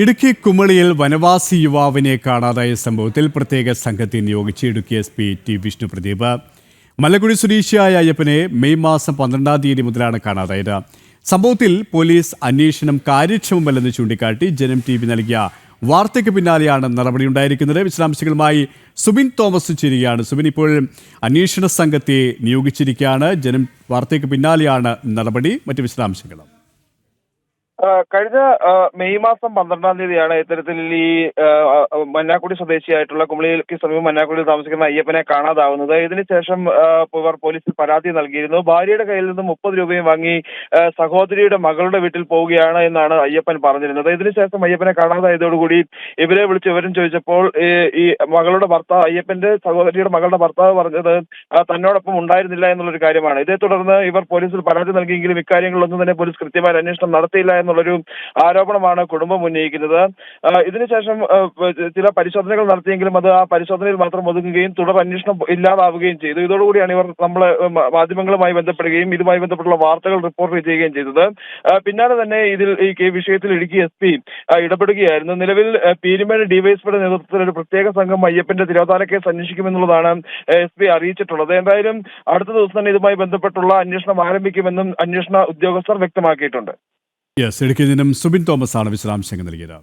ഇടുക്കി കുമളിയിൽ വനവാസി യുവാവിനെ കാണാതായ സംഭവത്തിൽ പ്രത്യേക സംഘത്തെ നിയോഗിച്ച് Idukki S P T Vishnu Pradeep മലക്കുടി സ്വദേശിയായ അയ്യപ്പനെ മെയ് മാസം പന്ത്രണ്ടാം തീയതി മുതലാണ് കാണാതായത്. സംഭവത്തിൽ പോലീസ് അന്വേഷണം കാര്യക്ഷമമല്ലെന്ന് ചൂണ്ടിക്കാട്ടി ജനം ടി വി നൽകിയ വാർത്തയ്ക്ക് പിന്നാലെയാണ് നടപടിയുണ്ടായിരിക്കുന്നത്. വിശദാംശങ്ങളുമായി സുബിൻ തോമസ് ചേരുകയാണ്. സുബിൻ ഇപ്പോൾ അന്വേഷണ സംഘത്തെ നിയോഗിച്ചിരിക്കുകയാണ്. ജനം വാർത്തയ്ക്ക് പിന്നാലെയാണ് നടപടി. മറ്റ് വിശദാംശങ്ങളും. കഴിഞ്ഞ മെയ് മാസം പന്ത്രണ്ടാം തീയതിയാണ് ഇത്തരത്തിൽ ഈ മന്നാക്കുടി സ്വദേശിയായിട്ടുള്ള കുമളിക്ക് സമീപം മന്നാക്കുടിയിൽ താമസിക്കുന്ന അയ്യപ്പനെ കാണാതാവുന്നത്. ഇതിനുശേഷം ഇവർ പോലീസിൽ പരാതി നൽകിയിരുന്നു. ഭാര്യയുടെ കയ്യിൽ നിന്ന് മുപ്പത് രൂപയും വാങ്ങി സഹോദരിയുടെ മകളുടെ വീട്ടിൽ പോവുകയാണ് എന്നാണ് അയ്യപ്പൻ പറഞ്ഞിരുന്നത്. ഇതിനുശേഷം അയ്യപ്പനെ കാണാതായതോടുകൂടി ഇവരെ വിളിച്ച് വിവരം ചോദിച്ചപ്പോൾ ഈ മകളുടെ ഭർത്താവ് അയ്യപ്പന്റെ സഹോദരിയുടെ മകളുടെ ഭർത്താവ് പറഞ്ഞത് തന്നോടൊപ്പം ഉണ്ടായിരുന്നില്ല എന്നുള്ളൊരു കാര്യമാണ്. ഇതേ തുടർന്ന് ഇവർ പോലീസിൽ പരാതി നൽകിയെങ്കിലും ഇക്കാര്യങ്ങളൊന്നും തന്നെ പോലീസ് കൃത്യമായ അന്വേഷണം നടത്തിയില്ല എന്നുള്ളൊരു ആരോപണമാണ് കുടുംബം ഉന്നയിക്കുന്നത്. ഇതിനുശേഷം ചില പരിശോധനകൾ നടത്തിയെങ്കിലും അത് ആ പരിശോധനയിൽ മാത്രം ഒതുങ്ങുകയും തുടർ അന്വേഷണം ഇല്ലാതാവുകയും ചെയ്തു. ഇതോടുകൂടിയാണ് ഇവർ നമ്മളെ മാധ്യമങ്ങളുമായി ബന്ധപ്പെടുകയും ഇതുമായി ബന്ധപ്പെട്ടുള്ള വാർത്തകൾ റിപ്പോർട്ട് ചെയ്യുകയും ചെയ്തത്. പിന്നാലെ തന്നെ ഇതിൽ ഈ വിഷയത്തിൽ ഇടുക്കി എസ് പി ഇടപെടുകയായിരുന്നു. നിലവിൽ പീരുമേട് ഡിവൈഎസ്പിയുടെ നേതൃത്വത്തിൽ ഒരു പ്രത്യേക സംഘം അയ്യപ്പന്റെ തിരോധാന കേസ് അന്വേഷിക്കുമെന്നുള്ളതാണ് എസ് പി അറിയിച്ചിട്ടുള്ളത്. എന്തായാലും അടുത്ത ദിവസം തന്നെ ഇതുമായി ബന്ധപ്പെട്ടുള്ള അന്വേഷണം ആരംഭിക്കുമെന്നും അന്വേഷണ ഉദ്യോഗസ്ഥർ വ്യക്തമാക്കിയിട്ടുണ്ട്. യെസ് ഇടുക്കി നിന്നും സുബിൻ തോമസ് ആണ് വിശദാംശങ്ങൾ നൽകിയത്.